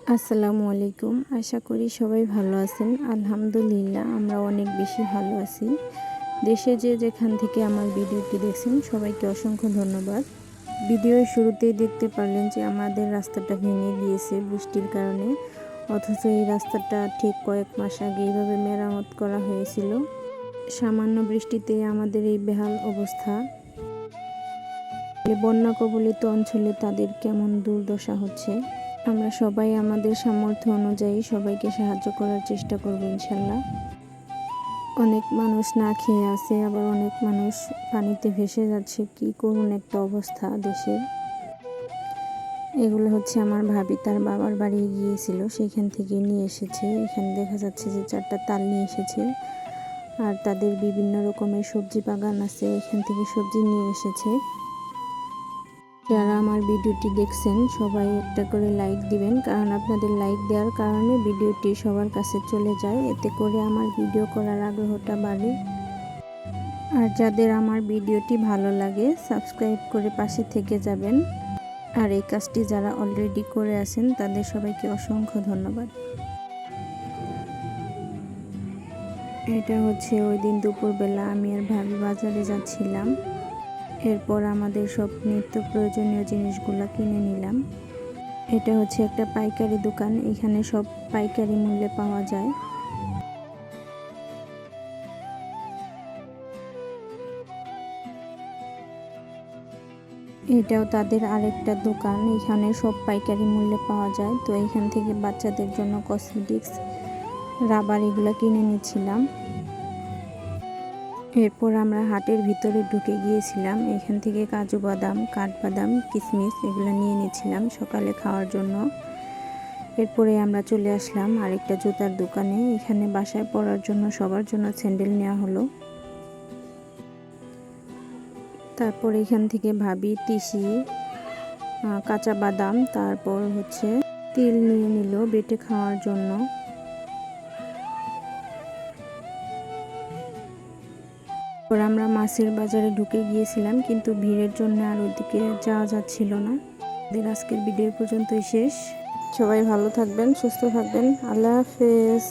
আসসালামু আলাইকুম। আশা করি সবাই ভালো আছেন। আলহামদুলিল্লাহ, আমরা অনেক বেশি ভালো আছি। দেশে যে যেখান থেকে আমার ভিডিওটি দেখছেন, সবাইকে অসংখ্য ধন্যবাদ। ভিডিওর শুরুতেই দেখতে পারলেন যে আমাদের রাস্তাটা ভেঙে গিয়েছে বৃষ্টির কারণে। অথচ এই রাস্তাটা ঠিক কয়েক মাস আগে এইভাবে মেরামত করা হয়েছিল। সামান্য বৃষ্টিতে আমাদের এই বেহাল অবস্থা। বন্যা কবলিত অঞ্চলে তাদের কেমন দুর্দশা হচ্ছে? আমরা সবাই আমাদের সামর্থ্য অনুযায়ী সবাইকে সাহায্য করার চেষ্টা করব, ইনশাল্লাহ। অনেক মানুষ না খেয়ে আছে, আবার অনেক মানুষ পানিতে ভেসে যাচ্ছে। কি করুন একটা অবস্থা দেশের। এগুলো হচ্ছে আমার ভাবি, তার বাবার বাড়ি গিয়েছিল, সেখান থেকে নিয়ে এসেছে। এখানে দেখা যাচ্ছে যে চারটা তাল নিয়ে এসেছে। আর তাদের বিভিন্ন রকমের সবজি বাগান আছে, এখান থেকে সবজি নিয়ে এসেছে। যারা আমার ভিডিওটি দেখছেন, সবাই একটা করে লাইক দিবেন, কারণ আপনাদের লাইক দেওয়ার কারণে ভিডিওটি সবার কাছে চলে যায়। এতে করে আমার ভিডিও করার আগ্রহটা বাড়ে। আর যাদের আমার ভিডিওটি ভালো লাগে সাবস্ক্রাইব করে পাশে থেকে যাবেন। আর এই কাজটি যারা অলরেডি করে আছেন, তাদের সবাইকে অসংখ্য ধন্যবাদ। এটা হচ্ছে ওই দিন দুপুরবেলা আমি আর ভাবি বাজারে যাচ্ছিলাম। এরপর আমাদের সব নিত্য প্রয়োজনীয় জিনিসগুলো কিনে নিলাম। এটা হচ্ছে একটা পাইকারি দোকান, এখানে সব পাইকারি মূল্যে পাওয়া যায়। এটাও তাদের আরেকটা দোকান, এখানে সব পাইকারি মূল্যে পাওয়া যায়। তো এখান থেকে বাচ্চাদের জন্য কসমেটিক্স রাবার এগুলো কিনে নিচ্ছিলাম। এরপর আমরা হাটের ভিতরে ঢুকে গিয়েছিলাম। এখান থেকে কাজু বাদাম, কাঠবাদাম কিশমিশ এগুলো নিয়ে নিয়েছিলাম সকালে খাওয়ার জন্য। এরপরে আমরা চলে আসলাম আরেকটা জুতার দোকানে। এখানে বাসায় পরার জন্য সবার জন্য স্যান্ডেল নেওয়া হলো। তারপর এখান থেকে ভাবি, তিসি কাঁচা বাদাম, তারপর হচ্ছে তিল নিয়ে নিল বেটে খাওয়ার জন্য। তারপর আমরা মাছের বাজারে ঢুকে গিয়েছিলাম, কিন্তু ভিড়ের জন্য আর ওদিকে যাওয়া যাচ্ছিল না। আমাদের আজকের ভিডিও পর্যন্তই শেষ। সবাই ভালো থাকবেন, সুস্থ থাকবেন। আল্লাহ হাফেজ।